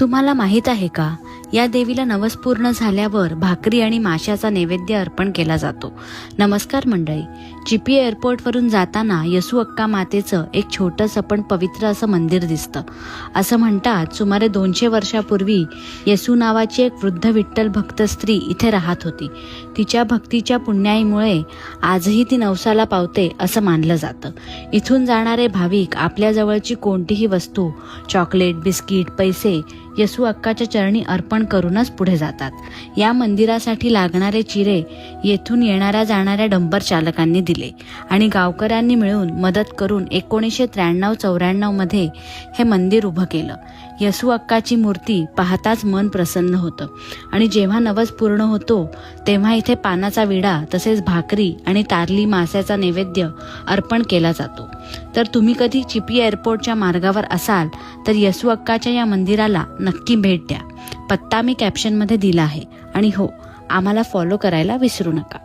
तुम्हाला माहीत आहे का? या देवीला नवस पूर्ण झाल्यावर भाकरी आणि माशाचा नैवेद्य अर्पण केला जातो. नमस्कार मंडळी. चिपी एअरपोर्टवरून जाताना यसू अक्का मातेचं एक छोटंसं पण पवित्र असं मंदिर दिसतं. असं म्हणतात सुमारे दोनशे वर्षापूर्वी येसू नावाची एक वृद्ध विठ्ठल भक्त स्त्री इथे राहत होती. तिच्या भक्तीच्या पुण्याईमुळे आजही ती नवसाला पावते असं मानलं जातं. इथून जाणारे भाविक आपल्याजवळची कोणतीही वस्तू चॉकलेट बिस्किट पैसे यसू अक्काच्या चरणी अर्पण करूनच पुढे जातात. या मंदिरासाठी लागणारे चिरे येथून येणाऱ्या जाणाऱ्या डंपर चालकांनी दिले आणि गावकऱ्यांनी मिळून मदत करून एकोणीसशे त्र्याण्णव चौऱ्याण्णवमध्ये हे मंदिर उभं केलं. यसू अक्काची मूर्ती पाहताच मन प्रसन्न होतं. आणि जेव्हा नवस पूर्ण होतो तेव्हा इथे पानाचा विडा तसेच भाकरी आणि तारली मास्याचा नैवेद्य अर्पण केला जातो. तर तुम्ही कधी चिपी एअरपोर्टच्या मार्गावर असाल तर यसू अक्काच्या या मंदिराला नक्की भेट द्या. पत्ता मी कॅप्शनमध्ये दिला आहे. आणि हो आम्हाला फॉलो करायला विसरू नका.